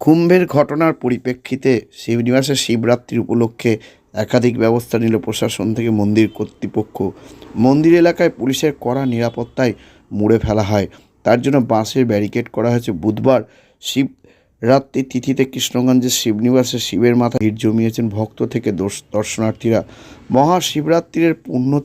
কুম্ভের ঘটনার পরিপ্রেক্ষিতে শিবনিবাসের শিবরাত্রির উপলক্ষে একাধিক ব্যবস্থা নিল প্রশাসন থেকে মন্দির কর্তৃপক্ষ। মন্দির এলাকায় পুলিশের কড়া নিরাপত্তায় মুড়ে ফেলা হয়। তার জন্য বাঁশের ব্যারিকেড করা হয়েছে বুধবার। শিব রাত্রি তিথিতে কৃষ্ণগঞ্জের শিবনিবাসে শিবের মাথা ভিড় জমিয়েছেন ভক্ত থেকে দর্শ- দর্শনার্থীরা। মহাশিবরাত্রির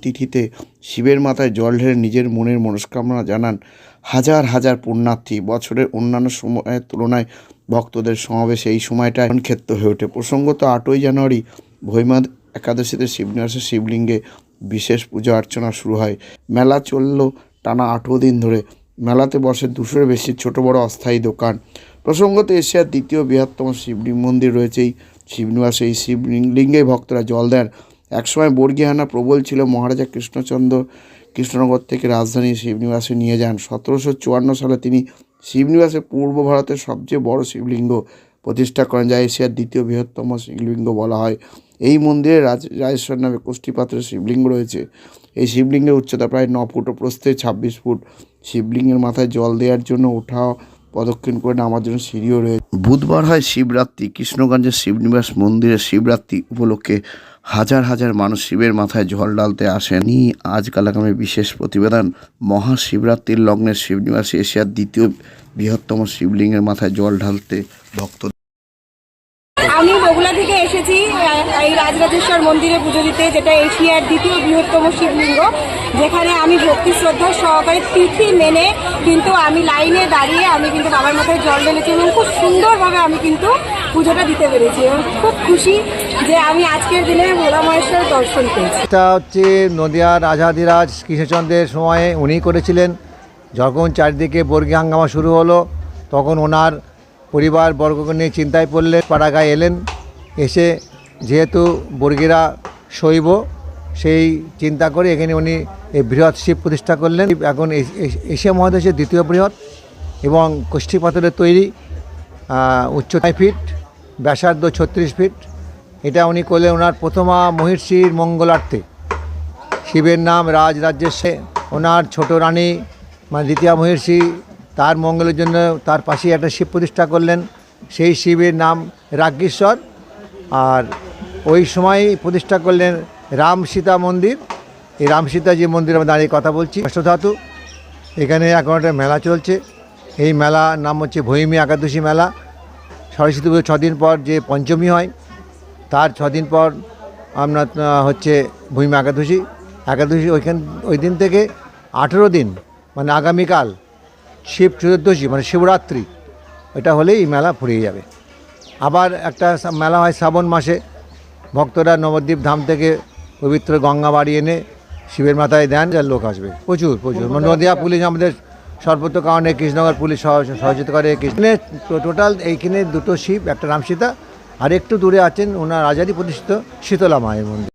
তিথিতে শিবের মাথায় জল ঢেলে নিজের মনের মনস্কামনা জানান হাজার হাজার পুণ্যার্থী। বছরের অন্যান্য সময়ের তুলনায় ভক্তদের সমাবেশে এই সময়টা ক্ষেত্র হয়ে ওঠে। প্রসঙ্গত আটই জানুয়ারি ভৈমাদ একাদশীতে শিবনিবাসের শিবলিঙ্গে বিশেষ পূজা অর্চনা শুরু হয়। মেলা চলল টানা আঠেরো দিন ধরে। মেলাতে বসে দুশোর বেশি ছোট বড় অস্থায়ী দোকান প্রসঙ্গত এশিয়ার দ্বিতীয় বৃহত্তম শিবলিঙ্গ মন্দির রয়েছে এই শিবনিবাসে। এই শিবলিঙ্গে ভক্তরা জল দেন। একসময় বর্গিহানা প্রবল ছিল। মহারাজা কৃষ্ণচন্দ্র কৃষ্ণনগর থেকে রাজধানী শিবনিবাসে নিয়ে যান। সতেরোশো চুয়ান্ন সালে তিনি শিবনিবাসে পূর্ব ভারতের সবচেয়ে বড় শিবলিঙ্গ প্রতিষ্ঠা করেন, যা এশিয়ার দ্বিতীয় বৃহত্তম শিবলিঙ্গ বলা হয়। এই মন্দিরে রাজ, রাজেশ্বর নামে কোষ্ঠীপাত্রের শিবলিঙ্গ রয়েছে। এই শিবলিঙ্গের উচ্চতা প্রায় ন ফুট ও প্রস্থে ছাব্বিশ ফুট। শিবলিঙ্গের মাথায় জল দেওয়ার জন্য ওঠা পদক্ষিণ করে নামার জন্য সিঁড়িও রয়েছে। বুধবার হয় শিবরাত্রি। কৃষ্ণগঞ্জের শিবনিবাস মন্দিরে শিবরাত্রি উপলক্ষে হাজার হাজার মানুষ শিবের মাথায় জল ডালতে আসেন। আজ কালাকামের বিশেষ প্রতিবেদন। মহাশিবরাত্রির লগ্নে শিবনিবাস এশিয়ার দ্বিতীয় বৃহত্তম শিবলিঙ্গের মাথায় জল ঢালতে ভক্ত আমি বগুলা থেকে এসেছি এই রাজরাজেশ্বর মন্দিরে পুজো দিতে, যেটা এশিয়ার দ্বিতীয় বৃহত্তম শিবলিঙ্গ, যেখানে আমি ভক্তি শ্রদ্ধা সহকারে তিথি মেনে কিন্তু আমি লাইনে দাঁড়িয়ে আমি কিন্তু বাবার মাথায় জল ঢেলেছি এবং খুব সুন্দরভাবে আমি কিন্তু পুজোটা দিতে পেরেছি এবং খুব খুশি যে আমি আজকের দিনে ভোলা মহেশ্বর দর্শন পেয়েছি। এটা হচ্ছে নদিয়ার আজাদিরাজ কৃষ্ণচন্দ্রের সময়ে উনি করেছিলেন। যখন চারিদিকে বর্গী হাঙ্গামা শুরু হলো, তখন ওনার পরিবার বর্গকে নিয়ে চিন্তায় পড়লেন পাড়াগায় এলেন। এসে যেহেতু বর্গীরা শৈব, সেই চিন্তা করে এখানে উনি এই বৃহৎ শিব প্রতিষ্ঠা করলেন। এখন এশিয়া মহাদেশের দ্বিতীয় বৃহৎ এবং কোষ্ঠী পাথরের তৈরি উচ্চতায় ফিট ব্যাসার্ধ ছত্রিশ ফিট। এটা উনি করলেন ওনার প্রথমা মহিষীর মঙ্গলার্থে। শিবের নাম রাজ রাজ্যেশ্বর ওনার ছোট রানী মানে দ্বিতীয় মহিষী তার মঙ্গলের জন্য তার পাশেই একটা শিব প্রতিষ্ঠা করলেন। সেই শিবের নাম রাজ্ঞেশ্বর আর ওই সময়ই প্রতিষ্ঠা করলেন রাম সীতা মন্দির। এই রাম সীতা যে মন্দিরে আমরা দাঁড়িয়ে কথা বলছি অষ্টধাতু এখানে এখন একটা মেলা চলছে। এই মেলা নাম হচ্ছে ভৈমী একাদশী মেলা। সরস্বতী পুজো ছদিন পর যে পঞ্চমী হয়, তার ছদিন পর আপনার হচ্ছে ভূমি একাদশী। একাদশী ওইখান, ওই দিন থেকে আঠেরো দিন মানে আগামীকাল শিব চতুর্দশী মানে শিবরাত্রি, এটা হলেই এই মেলা ফুরিয়ে যাবে। আবার একটা মেলা হয় শ্রাবণ মাসে। ভক্তরা নবদ্বীপ ধাম থেকে পবিত্র গঙ্গা বাড়ি এনে শিবের মাথায় দেন যার লোক আসবে। প্রচুর প্রচুর। মানে নদিয়া পুলিশ, আমাদের সর্বত্র কারণে কৃষ্ণনগর পুলিশ সহ- সহযোগিতা করে কৃষ্ণের টোটাল এইখানে দুটো শিব, একটা রামসীতা, আর একটু দূরে আছেন ওনার রাজারই প্রতিষ্ঠিত শীতলা মায়ের মন্দির।